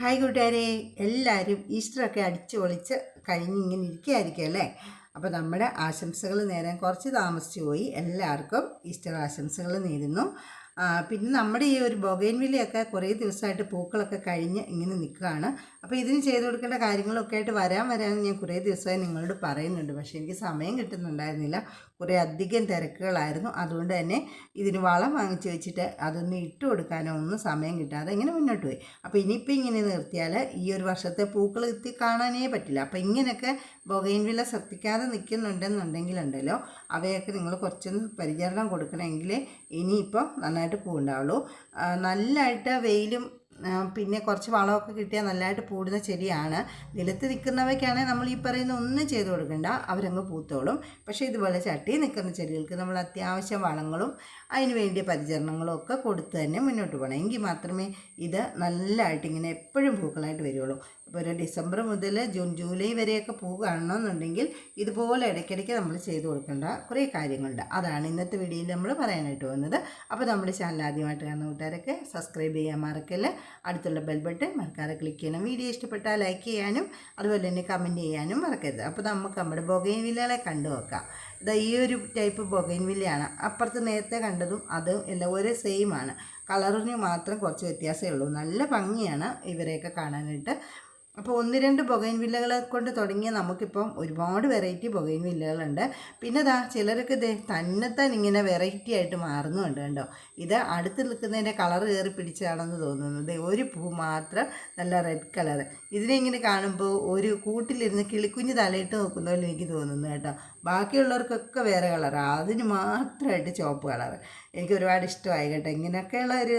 Hi കൂട്ടുകാരെ എല്ലാവരും ഈസ്റ്ററൊക്കെ അടിച്ചു പൊളിച്ച് കഴിഞ്ഞ് ഇങ്ങനെ ഇരിക്കുകയായിരിക്കും അല്ലേ? അപ്പോൾ നമ്മുടെ ആശംസകൾ നേരം കുറച്ച് താമസിച്ചു പോയി. എല്ലാവർക്കും ഈസ്റ്റർ ആശംസകൾ നേരുന്നു. പിന്നെ നമ്മുടെ ഈ ഒരു ബൊഗൈൻവില്ലയൊക്കെ കുറേ ദിവസമായിട്ട് പൂക്കളൊക്കെ കഴിഞ്ഞ് ഇങ്ങനെ നിൽക്കുകയാണ്. അപ്പോൾ ഇതിന് ചെയ്തു കൊടുക്കേണ്ട കാര്യങ്ങളൊക്കെ ആയിട്ട് വരാൻ വരാൻ ഞാൻ കുറേ ദിവസമായി നിങ്ങളോട് പറയുന്നുണ്ട്. പക്ഷേ എനിക്ക് സമയം കിട്ടുന്നുണ്ടായിരുന്നില്ല. കുറേ അധികം തിരക്കുകളായിരുന്നു. അതുകൊണ്ട് തന്നെ ഇതിന് വളം വാങ്ങിച്ച് വെച്ചിട്ട് അതൊന്ന് ഇട്ട് കൊടുക്കാനോ ഒന്നും സമയം കിട്ടാതെ ഇങ്ങനെ മുന്നോട്ട് പോയി. അപ്പോൾ ഇനിയിപ്പോൾ ഇങ്ങനെ നിർത്തിയാൽ ഈ ഒരു വർഷത്തെ പൂക്കൾ എത്തി കാണാനേ പറ്റില്ല. അപ്പോൾ ഇങ്ങനെയൊക്കെ ബൊഗൈൻവില്ല ശ്രദ്ധിക്കാതെ നിൽക്കുന്നുണ്ടെന്നുണ്ടെങ്കിലുണ്ടല്ലോ അവയൊക്കെ നിങ്ങൾ കുറച്ചൊന്ന് പരിചരണം കൊടുക്കണമെങ്കിൽ ഇനിയിപ്പോൾ നന്നായിട്ട് പൂ ഉണ്ടാവുള്ളൂ നല്ലതായിട്ട് വെയിലും പിന്നെ കുറച്ച് വളമൊക്കെ കിട്ടിയാൽ നല്ലതായിട്ട് പൂടുന്ന ചെടിയാണ്. നിലത്ത് നിൽക്കുന്നവയ്ക്കാണെങ്കിൽ നമ്മൾ ഈ പറയുന്ന ഒന്നും ചെയ്ത് കൊടുക്കണ്ട. അവരങ്ങ് പൂത്തോളും. പക്ഷേ ഇതുപോലെ ചട്ടി നിൽക്കുന്ന ചെടികൾക്ക് നമ്മൾ അത്യാവശ്യം വളങ്ങളും അതിന് വേണ്ടിയ പരിചരണങ്ങളും ഒക്കെ കൊടുത്ത് തന്നെ മുന്നോട്ട് പോകണം. എങ്കിൽ മാത്രമേ ഇത് നല്ലതായിട്ട് ഇങ്ങനെ എപ്പോഴും പൂക്കളായിട്ട് വരുള്ളൂ ഇപ്പോൾ ഒരു ഡിസംബർ മുതൽ ജൂൺ ജൂലൈ വരെയൊക്കെ പൂ ഇതുപോലെ ഇടയ്ക്കിടയ്ക്ക് നമ്മൾ ചെയ്തു കൊടുക്കേണ്ട കുറേ കാര്യങ്ങളുണ്ട്. അതാണ് ഇന്നത്തെ വീഡിയോയിൽ നമ്മൾ പറയാനായിട്ട് വന്നത് അപ്പോൾ നമ്മുടെ ചാനൽ ആദ്യമായിട്ട് കാണുന്ന കൂട്ടുകാരൊക്കെ സബ്സ്ക്രൈബ് ചെയ്യാൻ മറക്കല്ല? അടുത്തുള്ള ബെൽ ബട്ടൺ മറക്കാതെ ക്ലിക്ക് ചെയ്യണം. വീഡിയോ ഇഷ്ടപ്പെട്ടാൽ ലൈക്ക് ചെയ്യാനും അതുപോലെ തന്നെ കമന്റ് ചെയ്യാനും മറക്കരുത്. അപ്പോൾ നമുക്ക് നമ്മുടെ ബൊഗൈൻ വില്ലകളെ കണ്ടു നോക്കാം. ഇതാ ഈ ഒരു ടൈപ്പ് ബൊഗൈൻ വില്ലയാണ് അപ്പുറത്ത് നേരത്തെ കണ്ടതും അതും എല്ലാം ഒരേ സെയിം ആണ്. കളറിന് മാത്രം കുറച്ച് വ്യത്യാസമേ ഉള്ളൂ. നല്ല ഭംഗിയാണ് ഇവരെയൊക്കെ കാണാനായിട്ട്. അപ്പോൾ ഒന്ന് രണ്ട് പുകയിൻ വില്ലകളെ കൊണ്ട് തുടങ്ങിയ നമുക്കിപ്പം ഒരുപാട് വെറൈറ്റി പുകയിൻ വില്ലകളുണ്ട്. പിന്നെ ദാ ചിലർക്ക് ഇത് തന്നെത്താൻ ഇങ്ങനെ വെറൈറ്റി ആയിട്ട് മാറുന്നുണ്ട് കണ്ടോ? ഇത് അടുത്ത് നിൽക്കുന്നതിന്റെ കളർ കയറി പിടിച്ചതാണെന്ന് തോന്നുന്നത് ഒരു പൂ മാത്രം നല്ല റെഡ് കളർ ഇതിനെ ഇങ്ങനെ കാണുമ്പോൾ ഒരു കൂട്ടിലിരുന്ന് കിളിക്കുഞ്ഞ് തലയിട്ട് നോക്കുന്ന പോലെ എനിക്ക് തോന്നുന്നു കേട്ടോ. ബാക്കിയുള്ളവർക്കൊക്കെ വേറെ കളറാണ് അതിന് മാത്രമായിട്ട് ചുവപ്പ് കളറ് എനിക്ക് ഒരുപാട് ഇഷ്ടമായി കേട്ടോ. ഇങ്ങനെയൊക്കെയുള്ള ഒരു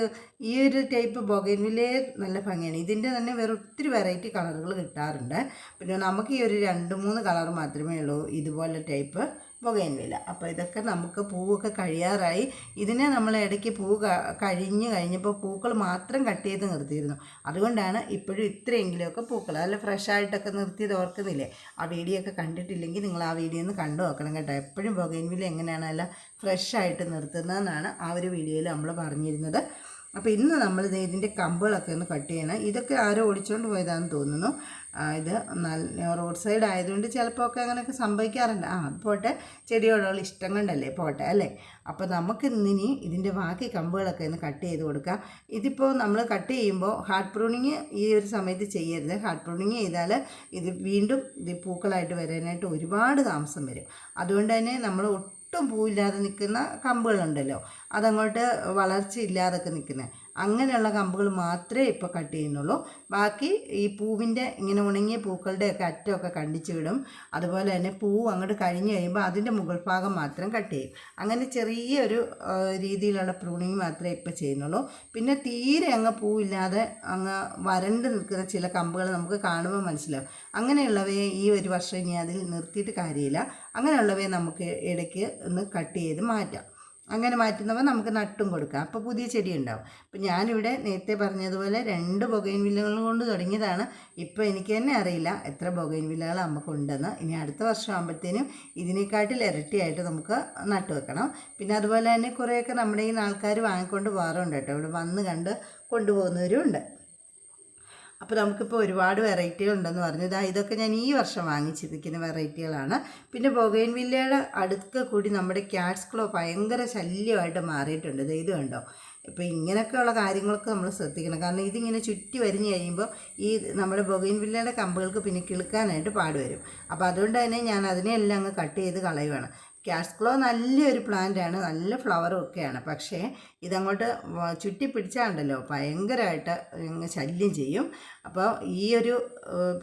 ഈ ഒരു ടൈപ്പ് ബൊഗൈൻവില്ലേ നല്ല ഭംഗിയാണ്. ഇതിന്റെ തന്നെ വേറെ ഒത്തിരി വെറൈറ്റി കളറുകൾ കിട്ടാറുണ്ട്. പിന്നെ നമുക്ക് ഈ ഒരു രണ്ട് മൂന്ന് കളർ മാത്രമേ ഉള്ളൂ ഇതുപോലെ ടൈപ്പ് ബൊഗൈൻവില്ല അപ്പോൾ ഇതൊക്കെ നമുക്ക് പൂവൊക്കെ കഴിയാറായി. ഇതിനെ നമ്മൾ ഇടയ്ക്ക് പൂ കഴിഞ്ഞ് കഴിഞ്ഞപ്പോൾ പൂക്കൾ മാത്രം കട്ട് ചെയ്ത് നിർത്തിയിരുന്നു. അതുകൊണ്ടാണ് ഇപ്പോഴും ഇത്രയെങ്കിലുമൊക്കെ പൂക്കൾ. നല്ല ഫ്രഷായിട്ടൊക്കെ നിർത്തിയത് ഓർക്കുന്നില്ലേ? ആ വീഡിയോ ഒക്കെ കണ്ടിട്ടില്ലെങ്കിൽ നിങ്ങൾ ആ വീഡിയോ ഒന്ന് കണ്ടു നോക്കണം കേട്ടോ. എപ്പോഴും ബൊഗൈൻവില്ല എങ്ങനെയാണ് നല്ല ഫ്രഷായിട്ട് നിർത്തുന്നതെന്നാണ് ആ ഒരു വീഡിയോയിൽ നമ്മൾ പറഞ്ഞിരുന്നത്. അപ്പോൾ ഇന്ന് നമ്മൾ ഇതിന്റെ കമ്പുകളൊക്കെ ഒന്ന് കട്ട് ചെയ്യണം. ഇതൊക്കെ ആരോ ഓടിച്ചുകൊണ്ട് പോയതാണെന്ന് തോന്നുന്നു. ഇത് നല്ല റോഡ് സൈഡ് ആയതുകൊണ്ട് ചിലപ്പോൾ ഒക്കെ അങ്ങനെയൊക്കെ സംഭവിക്കാറുണ്ട്. ആ പോട്ടെ. ചെടിയോടുള്ള ഇഷ്ടം കൊണ്ടല്ലേ പോട്ടെ അല്ലേ? അപ്പോൾ നമുക്ക് ഇന്നിനി ഇതിന്റെ ബാക്കി കമ്പുകളൊക്കെ ഒന്ന് കട്ട് ചെയ്ത് കൊടുക്കാം. ഇതിപ്പോൾ നമ്മൾ കട്ട് ചെയ്യുമ്പോൾ ഹാർഡ് പ്രൂണിങ് ഈ ഒരു സമയത്ത് ചെയ്യരുത്. ഹാർഡ് പ്രൂണിങ് ചെയ്താൽ ഇത് വീണ്ടും ഇത് പൂക്കളായിട്ട് വരാനായിട്ട് ഒരുപാട് താമസം വരും. അതുകൊണ്ട് തന്നെ നമ്മൾ ഒട്ടും പൂവില്ലാതെ നിൽക്കുന്ന കമ്പുകളുണ്ടല്ലോ. അതങ്ങോട്ട് വളർച്ചയില്ലാതൊക്കെ നിൽക്കുന്നത് അങ്ങനെയുള്ള കമ്പുകൾ മാത്രമേ ഇപ്പോൾ കട്ട് ചെയ്യുന്നുള്ളൂ. ബാക്കി ഈ പൂവിന്റെ ഇങ്ങനെ ഉണങ്ങിയ പൂക്കളുടെയൊക്കെ അറ്റമൊക്കെ കണ്ടിച്ച് വിടും അതുപോലെ തന്നെ പൂവ് അങ്ങോട്ട് കഴിഞ്ഞ് കഴിയുമ്പോൾ അതിന്റെ മുകൾ ഭാഗം മാത്രം കട്ട് ചെയ്യും. അങ്ങനെ ചെറിയൊരു രീതിയിലുള്ള പ്രൂണിങ് മാത്രമേ ഇപ്പോൾ ചെയ്യുന്നുള്ളൂ. പിന്നെ തീരെ അങ്ങ് പൂവില്ലാതെ അങ്ങ് വരണ്ട് നിൽക്കുന്ന ചില കമ്പുകൾ നമുക്ക് കാണുമ്പോൾ മനസ്സിലാവും. അങ്ങനെയുള്ളവയെ ഈ ഒരു വർഷം ഇനി അതിൽ നിർത്തിയിട്ട് കാര്യമില്ല. അങ്ങനെയുള്ളവയെ നമുക്ക് ഇടയ്ക്ക് ഒന്ന് കട്ട് ചെയ്ത് മാറ്റാം. അങ്ങനെ മാറ്റുന്നവ നമുക്ക് നട്ടും കൊടുക്കാം. അപ്പോൾ പുതിയ ചെടി ഉണ്ടാവും. അപ്പോൾ ഞാനിവിടെ നേരത്തെ പറഞ്ഞതുപോലെ രണ്ട് ബൊഗൈൻ വില്ലകൾ കൊണ്ട് തുടങ്ങിയതാണ്. ഇപ്പോൾ എനിക്ക് തന്നെ അറിയില്ല എത്ര ബൊഗൈൻ വില്ലകൾ നമുക്കുണ്ടെന്ന് ഇനി അടുത്ത വർഷം ആകുമ്പോഴത്തേനും ഇതിനെക്കാട്ടിൽ ഇരട്ടിയായിട്ട് നമുക്ക് നട്ടു വെക്കണം. പിന്നെ അതുപോലെ തന്നെ കുറേയൊക്കെ നമ്മുടെ ഈ ആൾക്കാർ വാങ്ങിക്കൊണ്ട് പോകാറുണ്ട് കേട്ടോ. ഇവിടെ വന്ന് കണ്ട് കൊണ്ടുപോകുന്നവരും ഉണ്ട്. അപ്പോൾ നമുക്കിപ്പോൾ ഒരുപാട് വെറൈറ്റികൾ ഉണ്ടെന്ന് പറഞ്ഞു. ഇതാ ഇതൊക്കെ ഞാൻ ഈ വർഷം വാങ്ങിച്ചിരിക്കുന്ന വെറൈറ്റികളാണ് പിന്നെ ബൊഗൈൻ വില്ലയുടെ അടുക്ക കൂടി നമ്മുടെ ക്യാറ്റ്സ് ക്ലോ ഭയങ്കര ശല്യമായിട്ട് മാറിയിട്ടുണ്ട്. ഇത് കണ്ടോ? ഇപ്പോൾ ഇങ്ങനെയൊക്കെയുള്ള കാര്യങ്ങളൊക്കെ നമ്മൾ ശ്രദ്ധിക്കണം. കാരണം ഇതിങ്ങനെ ചുറ്റി വരിഞ്ഞ് കഴിയുമ്പോൾ ഈ നമ്മുടെ ബൊഗൈൻ വില്ലയുടെ കമ്പുകൾക്ക് പിന്നെ കിളുക്കാനായിട്ട് പാടുവരും. അപ്പോൾ അതുകൊണ്ട് തന്നെ ഞാൻ അതിനെല്ലാം അങ്ങ് കട്ട് ചെയ്ത് കളയുവാണ്. ക്യാഷ് ക്ലോ നല്ലൊരു ആണ്. നല്ല ഫ്ലവറും ഒക്കെയാണ്. പക്ഷേ ഇതങ്ങോട്ട് ചുറ്റി പിടിച്ചാണ്ടല്ലോ ഭയങ്കരമായിട്ട് ശല്യം ചെയ്യും. അപ്പോൾ ഈ ഒരു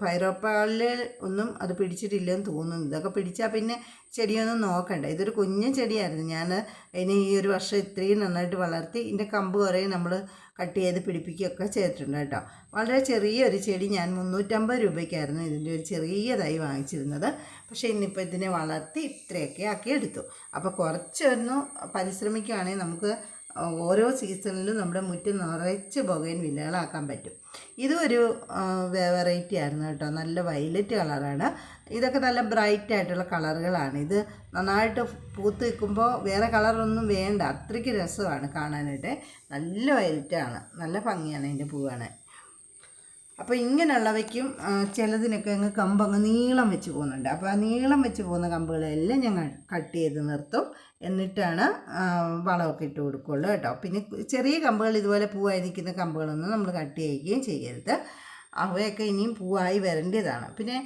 ഫൈറോപ്പാളിൽ ഒന്നും അത് പിടിച്ചിട്ടില്ലെന്ന് തോന്നുന്നു. ഇതൊക്കെ പിടിച്ചാൽ പിന്നെ ചെടിയൊന്നും നോക്കണ്ട. ഇതൊരു കുഞ്ഞു ചെടിയായിരുന്നു. ഞാൻ ഇനി ഈ ഒരു വർഷം ഇത്രയും നന്നായിട്ട് വളർത്തി ഇതിന്റെ കമ്പ് കുറേ നമ്മൾ കട്ട് ചെയ്ത് പിടിപ്പിക്കുകയൊക്കെ ചെയ്തിട്ടുണ്ട് കേട്ടോ. വളരെ ചെറിയൊരു ചെടി ഞാൻ മുന്നൂറ്റമ്പത് രൂപയ്ക്കായിരുന്നു ഇതിന്റെ ഒരു ചെറിയ തൈ വാങ്ങിച്ചിരുന്നത്. പക്ഷേ ഇന്നിപ്പോൾ ഇതിനെ വളർത്തി ഇത്രയൊക്കെ ആക്കി എടുത്തു. അപ്പോൾ കുറച്ചൊന്ന് പരിശ്രമിക്കുകയാണെങ്കിൽ നമുക്ക് ഓരോ സീസണിലും നമ്മുടെ മുറ്റം നിറച്ച് പുകയും വില്ലകളാക്കാൻ പറ്റും. ഇതൊരു വെറൈറ്റി ആയിരുന്നു കേട്ടോ. നല്ല വയലറ്റ് കളറാണ്. ഇതൊക്കെ നല്ല ബ്രൈറ്റ് ആയിട്ടുള്ള കളറുകളാണ്. ഇത് നന്നായിട്ട് പൂത്ത് നിൽക്കുമ്പോൾ വേറെ കളറൊന്നും വേണ്ട. അത്രയ്ക്ക് രസമാണ് കാണാനായിട്ട്. നല്ല വയലറ്റാണ്. നല്ല ഭംഗിയാണ് അതിന്റെ പൂ കാണാൻ അപ്പോൾ ഇങ്ങനെയുള്ളവയ്ക്കും ചിലതിനൊക്കെ അങ്ങ് കമ്പ് അങ്ങ് നീളം വെച്ച് പോകുന്നുണ്ട്. അപ്പോൾ ആ നീളം വെച്ച് പോകുന്ന കമ്പുകളെല്ലാം ഞങ്ങൾ കട്ട് ചെയ്ത് നിർത്തും. എന്നിട്ടാണ് വളമൊക്കെ ഇട്ട് കൊടുക്കുള്ളൂ കേട്ടോ. പിന്നെ ചെറിയ കമ്പുകൾ ഇതുപോലെ പൂവായി നിൽക്കുന്ന കമ്പുകളൊന്നും നമ്മൾ കട്ട് ചെയ്യുകയും ചെയ്യരുത്. അവയൊക്കെ ഇനിയും പൂവായി വരേണ്ടതാണ്. പിന്നെ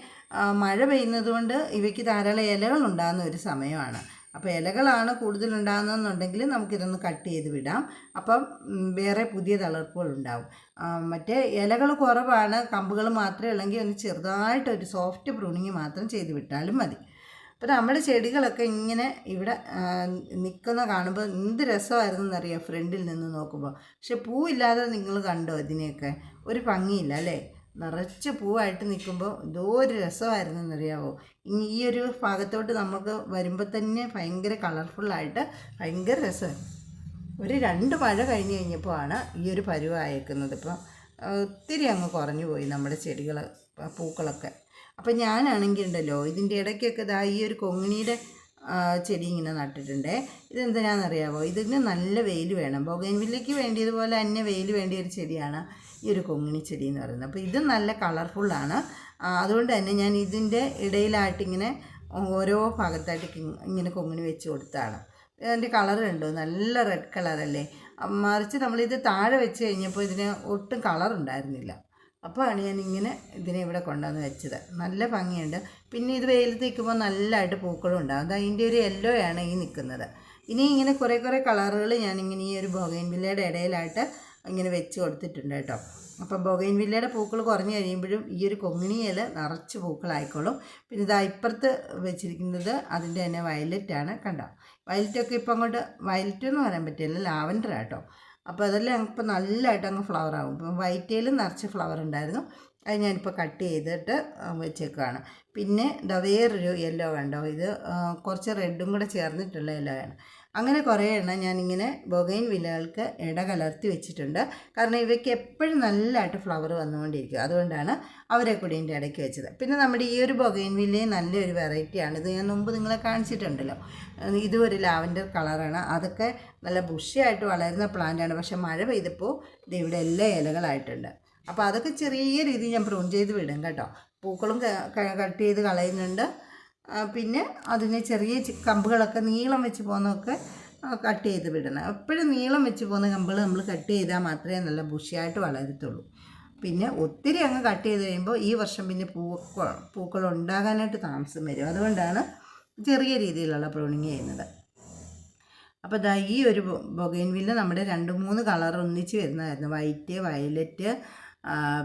മഴ പെയ്യുന്നത് കൊണ്ട് ഇവയ്ക്ക് ധാരാളം ഇലകൾ ഉണ്ടാകുന്ന ഒരു സമയമാണ്. അപ്പോൾ ഇലകളാണ് കൂടുതൽ ഉണ്ടാകുന്നതെന്നുണ്ടെങ്കിൽ നമുക്കിതൊന്ന് കട്ട് ചെയ്ത് വിടാം. അപ്പം വേറെ പുതിയ തളിർപ്പുകൾ ഉണ്ടാവും മറ്റേ ഇലകൾ കുറവാണ്. കമ്പുകൾ മാത്രമേ ഉള്ളെങ്കിൽ ഒന്ന് ചെറുതായിട്ട് ഒരു സോഫ്റ്റ് പ്രൂണിങ് മാത്രം ചെയ്ത് വിട്ടാലും മതി. അപ്പോൾ നമ്മുടെ ചെടികളൊക്കെ ഇങ്ങനെ ഇവിടെ നിൽക്കുന്ന കാണുമ്പോൾ എന്ത് രസമായിരുന്നു എന്നറിയാം ഫ്രണ്ടിൽ നിന്ന് നോക്കുമ്പോൾ. പക്ഷെ പൂവില്ലാതെ നിങ്ങൾ കണ്ടോ ഇതിനെയൊക്കെ? ഒരു ഭംഗിയില്ല അല്ലേ? നിറച്ച് പൂവായിട്ട് നിൽക്കുമ്പോൾ എന്തോ ഒരു രസമായിരുന്നു ഇനി ഈ ഒരു ഭാഗത്തോട്ട് നമുക്ക് വരുമ്പോൾ തന്നെ ഭയങ്കര കളർഫുള്ളായിട്ട് ഭയങ്കര രസമാണ് ഒരു രണ്ട് മഴ കഴിഞ്ഞ് കഴിഞ്ഞപ്പോൾ ആണ് ഈ ഒരു പരുവായേക്കുന്നത്. ഇപ്പം ഒത്തിരി അങ്ങ് കുറഞ്ഞു പോയി നമ്മുടെ ചെടികൾ പൂക്കളൊക്കെ. അപ്പം ഞാനാണെങ്കിൽ ഉണ്ടല്ലോ ഇതിന്റെ ഇടയ്ക്കൊക്കെ ഇതാ ഈ ഒരു കൊങ്ങിണിയുടെ ചെടി ഇങ്ങനെ നട്ടിട്ടുണ്ട്. ഇതെന്തിനാണെന്നറിയാമോ ഇതിന് നല്ല വെയിൽ വേണം. ബൊഗൈൻവില്ലയ്ക്ക് വേണ്ടിയതുപോലെ തന്നെ വെയിൽ വേണ്ടിയ ഒരു ചെടിയാണ് ഈ ഒരു കൊങ്ങിണി ചെടി എന്ന് പറയുന്നത്. അപ്പോൾ ഇത് നല്ല കളർഫുള്ളാണ് അതുകൊണ്ട് തന്നെ ഞാൻ ഇതിന്റെ ഇടയിലായിട്ടിങ്ങനെ ഓരോ ഭാഗത്തായിട്ട് ഇങ്ങനെ കൊങ്ങിണി വെച്ച് കൊടുത്താണ് അതിന്റെ കളർ ഉണ്ടോ നല്ല റെഡ് കളറല്ലേ മറിച്ച് നമ്മളിത് താഴെ വെച്ച് കഴിഞ്ഞപ്പോൾ ഇതിന് ഒട്ടും കളർ ഉണ്ടായിരുന്നില്ല. അപ്പോഴാണ് ഞാൻ ഇങ്ങനെ ഇതിനെ ഇവിടെ കൊണ്ടുവന്ന് വെച്ചത്. നല്ല ഭംഗിയുണ്ട്. പിന്നെ ഇത് വെയിലത്ത് നിൽക്കുമ്പോൾ നല്ലതായിട്ട് പൂക്കളും ഉണ്ടാകും അത് അതിന്റെ ഒരു യെല്ലോ ആണ് ഈ നിൽക്കുന്നത്. ഇനി ഇങ്ങനെ കുറേ കുറേ കളറുകൾ ഞാനിങ്ങനെ ഈ ഒരു ബൊഗൈൻവില്ലയുടെ ഇടയിലായിട്ട് ഇങ്ങനെ വെച്ച് കൊടുത്തിട്ടുണ്ട് കേട്ടോ. അപ്പോൾ ബൊഗൈൻവില്ലയുടെ പൂക്കൾ കുറഞ്ഞു കഴിയുമ്പോഴും ഈ ഒരു കൊങ്ങിണിയിൽ നിറച്ച് പൂക്കളായിക്കോളും. പിന്നെ ഇതാ ഇപ്പുറത്ത് വെച്ചിരിക്കുന്നത് അതിന്റെ തന്നെ വയലറ്റാണ് കണ്ടോ? വയലറ്റൊക്കെ ഇപ്പം അങ്ങോട്ട് വയലറ്റ് എന്ന് പറയാൻ പറ്റില്ല. ലാവൻഡർ കേട്ടോ. അപ്പോൾ അതെല്ലാം ഇപ്പം നല്ലതായിട്ട് അങ്ങ് ഫ്ലവർ ആകും. ഇപ്പം വൈറ്റയിലും നിറച്ച് ഫ്ലവർ ഉണ്ടായിരുന്നു. അത് ഞാനിപ്പോൾ കട്ട് ചെയ്തിട്ട് വെച്ചേക്കുകയാണ് പിന്നെ ഇതാ വേറൊരു യെല്ലോ കണ്ടോ? ഇത് കുറച്ച് റെഡും കൂടെ ചേർന്നിട്ടുള്ള യെല്ലോ ആണ്. അങ്ങനെ കുറേ എണ്ണം ഞാനിങ്ങനെ ബൊഗൈൻ വില്ലകൾക്ക് ഇട കലർത്തി വെച്ചിട്ടുണ്ട്. കാരണം ഇവയ്ക്ക് എപ്പോഴും നല്ലതായിട്ട് ഫ്ലവർ വന്നുകൊണ്ടിരിക്കും. അതുകൊണ്ടാണ് അവരെ കൂടി എന്റെ ഇടയ്ക്ക് വെച്ചത്. പിന്നെ നമ്മുടെ ഈ ഒരു ബൊഗൈൻ വില്ലയും നല്ലൊരു വെറൈറ്റിയാണ്. ഇത് ഞാൻ മുമ്പ് നിങ്ങളെ കാണിച്ചിട്ടുണ്ടല്ലോ. ഇതും ഒരു ലാവൻഡർ കളറാണ്. അതൊക്കെ നല്ല ബുഷിയായിട്ട് വളരുന്ന പ്ലാന്റാണ്. പക്ഷെ മഴ പെയ്തപ്പോൾ ഇത് ഇവിടെ എല്ലാ ഇലകളായിട്ടുണ്ട്. അപ്പോൾ അതൊക്കെ ചെറിയ രീതിയിൽ ഞാൻ പ്രൂൺ ചെയ്ത് വിടും കേട്ടോ. പൂക്കളും കട്ട് ചെയ്ത് കളയുന്നുണ്ട്. പിന്നെ അതിന് ചെറിയ കമ്പുകളൊക്കെ നീളം വെച്ച് പോകുന്നതൊക്കെ കട്ട് ചെയ്ത് വിടണം. എപ്പോഴും നീളം വെച്ച് പോകുന്ന കമ്പുകൾ നമ്മൾ കട്ട് ചെയ്താൽ മാത്രമേ നല്ല ബുഷിയായിട്ട് വളരത്തുള്ളൂ. പിന്നെ ഒത്തിരി അങ്ങ് കട്ട് ചെയ്ത് കഴിയുമ്പോൾ ഈ വർഷം പിന്നെ പൂക്കൾ പൂക്കൾ ഉണ്ടാകാനായിട്ട് താമസം വരും. അതുകൊണ്ടാണ് ചെറിയ രീതിയിലുള്ള പ്രൂണിങ് ചെയ്യുന്നത്. അപ്പോൾ ദാ ഈ ഒരു ബൊഗൈൻവില്ല നമ്മുടെ രണ്ട് മൂന്ന് കളർ ഒന്നിച്ച് വരുന്നതായിരുന്നു. വൈറ്റ് വയലറ്റ്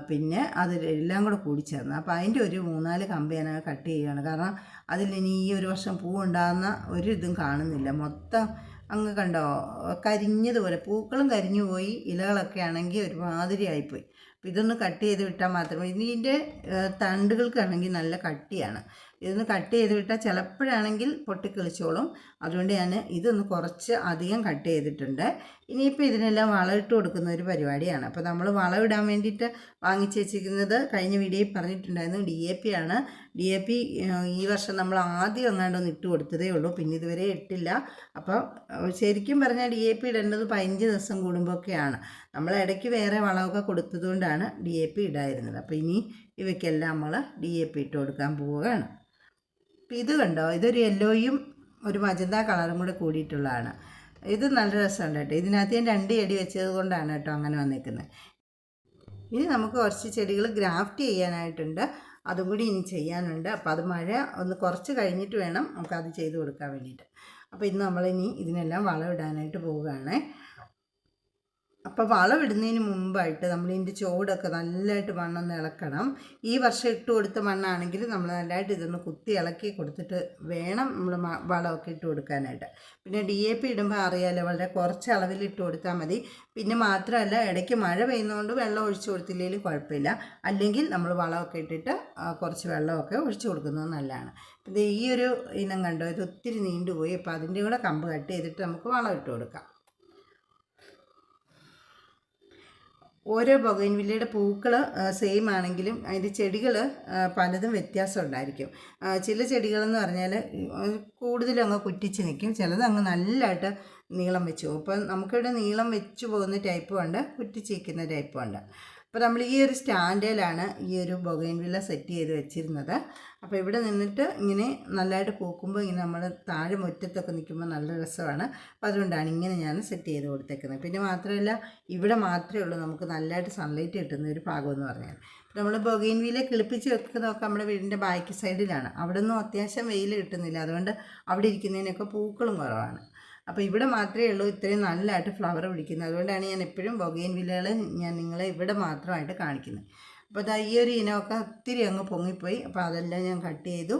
പിന്നെ അത് എല്ലാം കൂടെ കൂടി ചേർന്ന്. അപ്പോൾ അതിന്റെ ഒരു മൂന്നാൽ കമ്പ് ഞാൻ കട്ട് ചെയ്യുകയാണ്. കാരണം അതിൽ ഇനി ഈ ഒരു വർഷം പൂ ഉണ്ടാകുന്ന ഒരു ഇതും കാണുന്നില്ല. മൊത്തം അങ്ങ് കണ്ടോ കരിഞ്ഞതുപോലെ പൂക്കളും കരിഞ്ഞു പോയി ഇലകളൊക്കെ ആണെങ്കിൽ ഒരുമാതിരി ആയിപ്പോയി. അപ്പോൾ ഇതൊന്ന് കട്ട് ചെയ്ത് വിട്ടാൽ മാത്രമേ ഇതിന്റെ തണ്ടുകൾക്കാണെങ്കിൽ നല്ല കട്ടിയാണ്. ഇതൊന്ന് കട്ട് ചെയ്ത് വിട്ടാൽ ചിലപ്പോഴാണെങ്കിൽ പൊട്ടിക്കിളിച്ചോളും. അതുകൊണ്ട് ഞാൻ ഇതൊന്ന് കുറച്ച് അധികം കട്ട് ചെയ്തിട്ടുണ്ട്. ഇനിയിപ്പോൾ ഇതിനെല്ലാം വളമിട്ട് കൊടുക്കുന്ന ഒരു പരിപാടിയാണ്. അപ്പോൾ നമ്മൾ വളമിടാൻ വേണ്ടിയിട്ട് വാങ്ങിച്ച് വെച്ചിരിക്കുന്നത് കഴിഞ്ഞ വീഡിയോയിൽ പറഞ്ഞിട്ടുണ്ടായിരുന്നു. ഡി എ പി ആണ്. ഡി എ പി ഈ വർഷം നമ്മൾ ആദ്യം എങ്ങാണ്ട് ഒന്ന് ഇട്ട് കൊടുത്തതേ ഉള്ളൂ. പിന്നെ ഇതുവരെ ഇട്ടില്ല. അപ്പോൾ ശരിക്കും പറഞ്ഞാൽ ഡി എ പി ഇടേണ്ടത് പതിനഞ്ച് ദിവസം കൂടുമ്പോഴൊക്കെയാണ്. നമ്മൾ ഇടയ്ക്ക് വേറെ വളമൊക്കെ കൊടുത്തതുകൊണ്ടാണ് ഡി എ പി ഇടായിരുന്നത് അപ്പോൾ ഇനി ഇവയ്ക്കെല്ലാം നമ്മൾ ഡി എ പി ഇട്ട് കൊടുക്കാൻ പോവുകയാണ്. ഇത് കണ്ടോ? ഇതൊരു യെല്ലോയും ഒരു മജന്ത കളറും കൂടെ കൂടിയിട്ടുള്ളതാണ്. ഇത് നല്ല രസമുണ്ട് കേട്ടോ. ഇതിനകത്ത് ഞാൻ രണ്ട് ചെടി വെച്ചത് കൊണ്ടാണ് കേട്ടോ അങ്ങനെ വന്നിരിക്കുന്നത് ഇനി നമുക്ക് കുറച്ച് ചെടികൾ ഗ്രാഫ്റ്റ് ചെയ്യാനായിട്ടുണ്ട്. അതും കൂടി ഇനി ചെയ്യാനുണ്ട്. അപ്പോൾ അത് മഴ ഒന്ന് കുറച്ച് കഴിഞ്ഞിട്ട് വേണം നമുക്കത് ചെയ്ത് കൊടുക്കാൻ വേണ്ടിയിട്ട്. അപ്പോൾ ഇന്ന് നമ്മളിനി ഇതിനെല്ലാം വളം ഇടാനായിട്ട് പോവുകയാണ്. അപ്പോൾ വളം ഇടുന്നതിന് മുമ്പായിട്ട് നമ്മൾ ഇതിന്റെ ചുവടൊക്കെ നല്ലതായിട്ട് മണ്ണൊന്ന് ഇളക്കണം. ഈ വർഷം ഇട്ട് കൊടുത്ത മണ്ണാണെങ്കിൽ നമ്മൾ നല്ലതായിട്ട് ഇതൊന്ന് കുത്തി ഇളക്കി കൊടുത്തിട്ട് വേണം നമ്മൾ വളമൊക്കെ ഇട്ട് കൊടുക്കാനായിട്ട്. പിന്നെ ഡി എ പി ഇടുമ്പോൾ അറിയാമല്ലോ വളരെ കുറച്ച് അളവിൽ ഇട്ട് കൊടുത്താൽ മതി. പിന്നെ മാത്രമല്ല ഇടയ്ക്ക് മഴ പെയ്യുന്നതുകൊണ്ട് വെള്ളം ഒഴിച്ചു കൊടുത്തില്ലെങ്കിലും കുഴപ്പമില്ല. അല്ലെങ്കിൽ നമ്മൾ വളമൊക്കെ ഇട്ടിട്ട് കുറച്ച് വെള്ളമൊക്കെ ഒഴിച്ചു കൊടുക്കുന്നത് നല്ലതാണ്. ഇത് ഈ ഒരു ഇനം കണ്ടോ? ഇത് ഒത്തിരി നീണ്ടുപോയി. അപ്പോൾ അതിന്റെ കൂടെ കമ്പ് കട്ട് ചെയ്തിട്ട് നമുക്ക് വളം ഇട്ട് കൊടുക്കാം. ഓരോ ബൊഗൈൻവില്ലയുടെ പൂക്കൾ സെയിം ആണെങ്കിലും അതിന്റെ ചെടികൾ പലതും വ്യത്യാസം ഉണ്ടായിരിക്കും. ചില ചെടികളെന്ന് പറഞ്ഞാൽ കൂടുതലും അങ്ങ് കുറ്റിച്ച് നിൽക്കും ചിലത് അങ്ങ് നല്ലതായിട്ട് നീളം വെച്ചു പോകും. അപ്പം നമുക്കിവിടെ നീളം വെച്ചു പോകുന്ന ടൈപ്പും ഉണ്ട് കുറ്റിച്ച് നിൽക്കുന്ന ടൈപ്പും ഉണ്ട്. അപ്പോൾ നമ്മൾ ഈ ഒരു സ്റ്റാൻഡേലാണ് ഈ ഒരു ബൊഗൈൻവില്ല സെറ്റ് ചെയ്ത് വെച്ചിരുന്നത്. അപ്പോൾ ഇവിടെ നിന്നിട്ട് ഇങ്ങനെ നല്ലതായിട്ട് പൂക്കുമ്പോൾ ഇങ്ങനെ നമ്മൾ താഴെ മുറ്റത്തൊക്കെ നിൽക്കുമ്പോൾ നല്ല രസമാണ്. അപ്പോൾ അതുകൊണ്ടാണ് ഇങ്ങനെ ഞാൻ സെറ്റ് ചെയ്ത് കൊടുത്തേക്കുന്നത്. പിന്നെ മാത്രമല്ല ഇവിടെ മാത്രമേ ഉള്ളൂ നമുക്ക് നല്ലതായിട്ട് സൺലൈറ്റ് കിട്ടുന്ന ഒരു ഭാഗം എന്ന് പറഞ്ഞാൽ നമ്മൾ ബൊഗൈൻവില്ല കിളിപ്പിച്ച് വെക്കുന്നതൊക്കെ നമ്മുടെ വീടിന്റെ ബാക്ക് സൈഡിലാണ്. അവിടെ ഒന്നും അത്യാവശ്യം വെയിൽ കിട്ടുന്നില്ല. അതുകൊണ്ട് അവിടെ ഇരിക്കുന്നതിനൊക്കെ പൂക്കളും കുറവാണ്. അപ്പോൾ ഇവിടെ മാത്രമേ ഉള്ളൂ ഇത്രയും നല്ലതായിട്ട് ഫ്ലവർ പിടിക്കുന്നത് അതുകൊണ്ടാണ് ഞാൻ എപ്പോഴും ബൊഗൈൻ വില്ലകൾ ഞാൻ നിങ്ങളെ ഇവിടെ മാത്രമായിട്ട് കാണിക്കുന്നത്. അപ്പോൾ അതാ ഈ ഒരു ഇനമൊക്കെ ഒത്തിരി അങ്ങ് പൊങ്ങിപ്പോയി. അപ്പോൾ അതെല്ലാം ഞാൻ കട്ട് ചെയ്തു.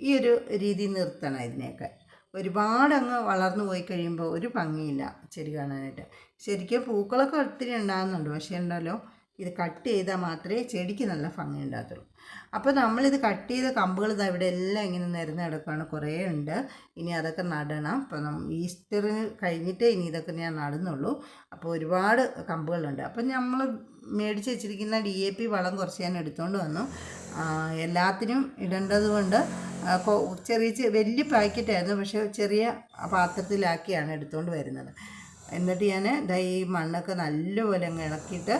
ഈ ഒരു രീതി നിർത്തണം ഇതിനെയൊക്കെ. ഒരുപാട് അങ്ങ് വളർന്നു പോയി കഴിയുമ്പോൾ ഒരു ഭംഗിയില്ല ചെടി കാണാനായിട്ട്. ശരിക്കും പൂക്കളൊക്കെ ഒത്തിരി ഉണ്ടാകുന്നുണ്ട് പക്ഷേ ഉണ്ടല്ലോ ഇത് കട്ട് ചെയ്താൽ മാത്രമേ ചെടിക്ക് നല്ല ഭംഗി ഉണ്ടാകത്തുള്ളൂ. അപ്പോൾ നമ്മളിത് കട്ട് ചെയ്ത കമ്പുകൾ ഇതാ ഇവിടെ എല്ലാം ഇങ്ങനെ നിരന്ന് കിടക്കുകയാണ്. കുറേ ഉണ്ട്. ഇനി അതൊക്കെ നടണം. അപ്പം ഈസ്റ്റർ കഴിഞ്ഞിട്ട് ഇനി ഇതൊക്കെ ഞാൻ നടുന്നുള്ളൂ. അപ്പോൾ ഒരുപാട് കമ്പുകളുണ്ട്. അപ്പം നമ്മൾ മേടിച്ച് വെച്ചിരിക്കുന്ന ഡി എ പി വളം കുറച്ച് ഞാൻ എടുത്തുകൊണ്ട് വന്നു. എല്ലാത്തിനും ഇടേണ്ടത് കൊണ്ട് ചെറിയ വലിയ പാക്കറ്റായിരുന്നു പക്ഷേ ചെറിയ പാത്രത്തിലാക്കിയാണ് എടുത്തുകൊണ്ട് വരുന്നത്. എന്നിട്ട് ഞാൻ ഈ മണ്ണൊക്കെ നല്ലപോലെ ഇളക്കിയിട്ട്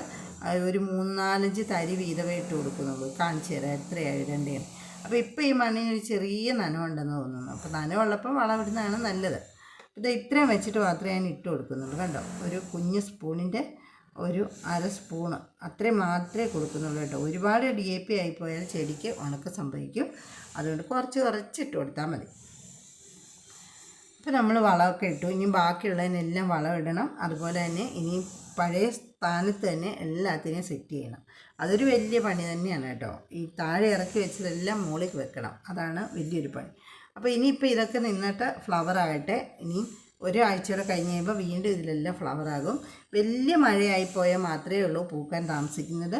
ഒരു മൂന്നാലഞ്ച് തരി വീതമേ ഇട്ട് കൊടുക്കുന്നുള്ളൂ. കാണിച്ചു തരാം എത്രയാണ് ഇടേണ്ടതെന്ന് അപ്പോൾ ഇപ്പോൾ ഈ മണ്ണിന് ഒരു ചെറിയ നനവുണ്ടെന്ന് തോന്നുന്നു. അപ്പോൾ നനവുള്ളപ്പോൾ വളമിടുന്നതാണ് നല്ലത്. ഇത് ഇത്രയും വെച്ചിട്ട് മാത്രമേ ഞാൻ ഇട്ട് കൊടുക്കുന്നുള്ളൂ. കണ്ടോ? ഒരു കുഞ്ഞ് സ്പൂണിന്റെ ഒരു അര സ്പൂണ്. അത്രയും മാത്രമേ കൊടുക്കുന്നുള്ളൂ കേട്ടോ. ഒരുപാട് ഡി എ പി ആയിപ്പോയാൽ ചെടിക്ക് ഉണക്കം സംഭവിക്കും. അതുകൊണ്ട് കുറച്ച് കുറച്ച് ഇട്ട് കൊടുത്താൽ മതി. ഇപ്പം നമ്മൾ വളമൊക്കെ ഇട്ടു. ഇനി ബാക്കിയുള്ളതിനെല്ലാം വളം ഇടണം അതുപോലെ തന്നെ ഇനി പഴയ സ്ഥാനത്ത് തന്നെ എല്ലാത്തിനെയും സെറ്റ് ചെയ്യണം. അതൊരു വലിയ പണി തന്നെയാണ് കേട്ടോ. ഈ താഴെ ഇറക്കി വെച്ചതെല്ലാം മുകളിൽ വെക്കണം. അതാണ് വലിയൊരു പണി. അപ്പോൾ ഇനിയിപ്പോൾ ഇതൊക്കെ നിന്നിട്ട് ഫ്ലവർ ഇനി ഒരാഴ്ചയുടെ കഴിഞ്ഞ് കഴിയുമ്പോൾ വീണ്ടും ഇതിലെല്ലാം ഫ്ലവർ ആകും. വലിയ മഴയായി പോയാൽ മാത്രമേ ഉള്ളൂ പൂക്കാൻ താമസിക്കുന്നത്.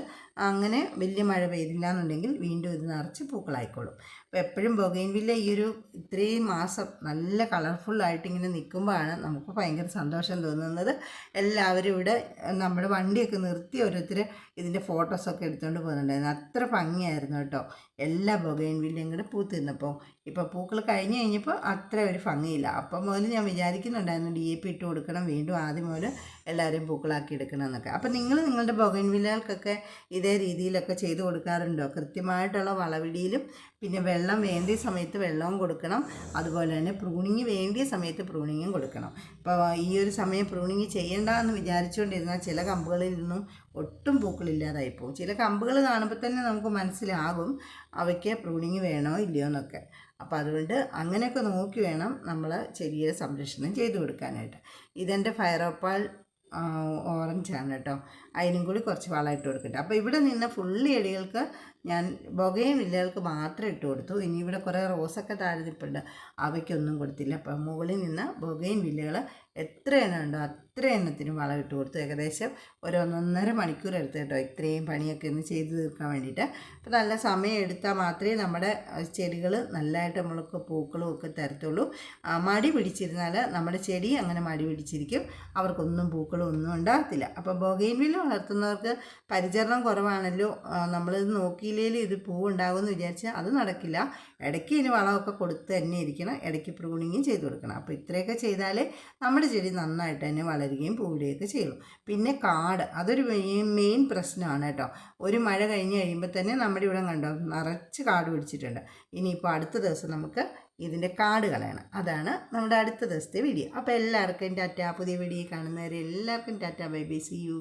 അങ്ങനെ വലിയ മഴ പെയ്തില്ല എന്നുണ്ടെങ്കിൽ വീണ്ടും ഇത് നിറച്ച് പൂക്കളായിക്കോളും. അപ്പോൾ എപ്പോഴും ബൊഗൈൻവില്ല ഈ ഒരു ഇത്രയും മാസം നല്ല കളർഫുള്ളായിട്ട് ഇങ്ങനെ നിൽക്കുമ്പോഴാണ് നമുക്ക് ഭയങ്കര സന്തോഷം തോന്നുന്നത്. എല്ലാവരും ഇവിടെ നമ്മുടെ വണ്ടിയൊക്കെ നിർത്തി ഓരോരുത്തർ ഇതിന്റെ ഫോട്ടോസൊക്കെ എടുത്തുകൊണ്ട് പോകുന്നുണ്ടായിരുന്നു. അത്ര ഭംഗിയായിരുന്നു കേട്ടോ. എല്ലാ ബൊഗൈൻവില്ലയും കൂടെ പൂത്തിരുന്നപ്പോൾ. ഇപ്പോൾ പൂക്കൾ കഴിഞ്ഞ് കഴിഞ്ഞപ്പോൾ അത്ര ഒരു ഭംഗിയില്ല. അപ്പം മുതൽ ഞാൻ വിചാരിക്കുന്നുണ്ടായിരുന്നു ഡി എ പി ഇട്ട് കൊടുക്കണം. വീണ്ടും ആദ്യം മുതൽ എല്ലാവരെയും പൂക്കളാക്കി എടുക്കണം എന്നൊക്കെ അപ്പം നിങ്ങൾ നിങ്ങളുടെ ബൊഗൻവിലകൾക്കൊക്കെ ഇതേ രീതിയിലൊക്കെ ചെയ്ത് കൊടുക്കാറുണ്ടോ? കൃത്യമായിട്ടുള്ള വളവിടിയിലും പിന്നെ വെള്ളം വേണ്ടിയ സമയത്ത് വെള്ളവും കൊടുക്കണം. അതുപോലെ തന്നെ പ്രൂണിങ് വേണ്ടിയ സമയത്ത് പ്രൂണിങ്ങും കൊടുക്കണം. ഇപ്പോൾ ഈ ഒരു സമയം പ്രൂണിങ് ചെയ്യേണ്ട എന്ന് വിചാരിച്ചുകൊണ്ടിരുന്നാൽ ചില കമ്പുകളിൽ നിന്നും ഒട്ടും പൂക്കളില്ലാതായി പോകും. ചില കമ്പുകൾ കാണുമ്പോൾ തന്നെ നമുക്ക് മനസ്സിലാകും അവയ്ക്ക് പ്രൂണിങ് വേണോ ഇല്ലയോ എന്നൊക്കെ. അപ്പോൾ അതുകൊണ്ട് അങ്ങനെയൊക്കെ നോക്കി വേണം നമ്മൾ ചെറിയ സംരക്ഷണം ചെയ്തു കൊടുക്കാനായിട്ട്. ഇതെന്റെ ഫയറോപ്പാൾ ഓറഞ്ചാണ് കേട്ടോ. അതിനും കൂടി കുറച്ച് വളം കൊടുക്കട്ടെ. അപ്പോൾ ഇവിടെ നിന്ന് ഫുള്ള് എടികൾക്ക് ഞാൻ ബൊഗയും വില്ലകൾക്ക് മാത്രം ഇട്ട് കൊടുത്തു. ഇനി ഇവിടെ കുറേ റോസൊക്കെ താഴെ നിൽപ്പുണ്ട് അവയ്ക്കൊന്നും കൊടുത്തില്ല. അപ്പം മുകളിൽ നിന്ന് ബൊഗയും വില്ലകൾ എത്ര എണ്ണം ഉണ്ടോ അത്ര എണ്ണത്തിനും വളം ഇട്ട് കൊടുത്തു. ഏകദേശം ഒരു ഒന്നൊന്നര മണിക്കൂർ എടുത്ത് കേട്ടോ ഇത്രയും പണിയൊക്കെ ഒന്ന് ചെയ്ത് തീർക്കാൻ വേണ്ടിയിട്ട്. അപ്പോൾ നല്ല സമയം എടുത്താൽ മാത്രമേ നമ്മുടെ ചെടികൾ നല്ലതായിട്ട് നമ്മൾക്ക് പൂക്കളും ഒക്കെ തരത്തുള്ളൂ. മടി പിടിച്ചിരുന്നാൽ നമ്മുടെ ചെടി അങ്ങനെ മടി പിടിച്ചിരിക്കും. അവർക്കൊന്നും പൂക്കളും ഒന്നും ഉണ്ടാകത്തില്ല അപ്പോൾ ബൊഗൈൻവില്ല വളർത്തുന്നവർക്ക് പരിചരണം കുറവാണല്ലോ. നമ്മളിത് നോക്കിയില്ലേലും ഇത് പൂവുണ്ടാകുമെന്ന് വിചാരിച്ച് അത് നടക്കില്ല. ഇടയ്ക്ക് ഇതിന് വളമൊക്കെ കൊടുത്ത് തന്നെ ഇരിക്കണം. ഇടയ്ക്ക് പ്രൂണിങ്ങും ചെയ്ത് കൊടുക്കണം. അപ്പോൾ ഇത്രയൊക്കെ ചെയ്താൽ നമ്മുടെ ചെടി നന്നായിട്ട് തന്നെ വളരുകയും പൂവിടുകയൊക്കെ ചെയ്യും പിന്നെ കാട് അതൊരു മെയിൻ പ്രശ്നമാണ് കേട്ടോ. ഒരു മഴ കഴിഞ്ഞ് കഴിയുമ്പോൾ തന്നെ നമ്മുടെ ഇവിടെ കണ്ടോ നിറച്ച് കാട് പിടിച്ചിട്ടുണ്ട്. ഇനിയിപ്പോൾ അടുത്ത ദിവസം നമുക്ക് ഇതിന്റെ കാട് കളയണം. അതാണ് നമ്മുടെ അടുത്ത ദിവസത്തെ വീഡിയോ. അപ്പോൾ എല്ലാവർക്കും ടാറ്റ പുതിയ വീഡിയോ കാണുന്നവരെ എല്ലാവർക്കും tata bye bye. See you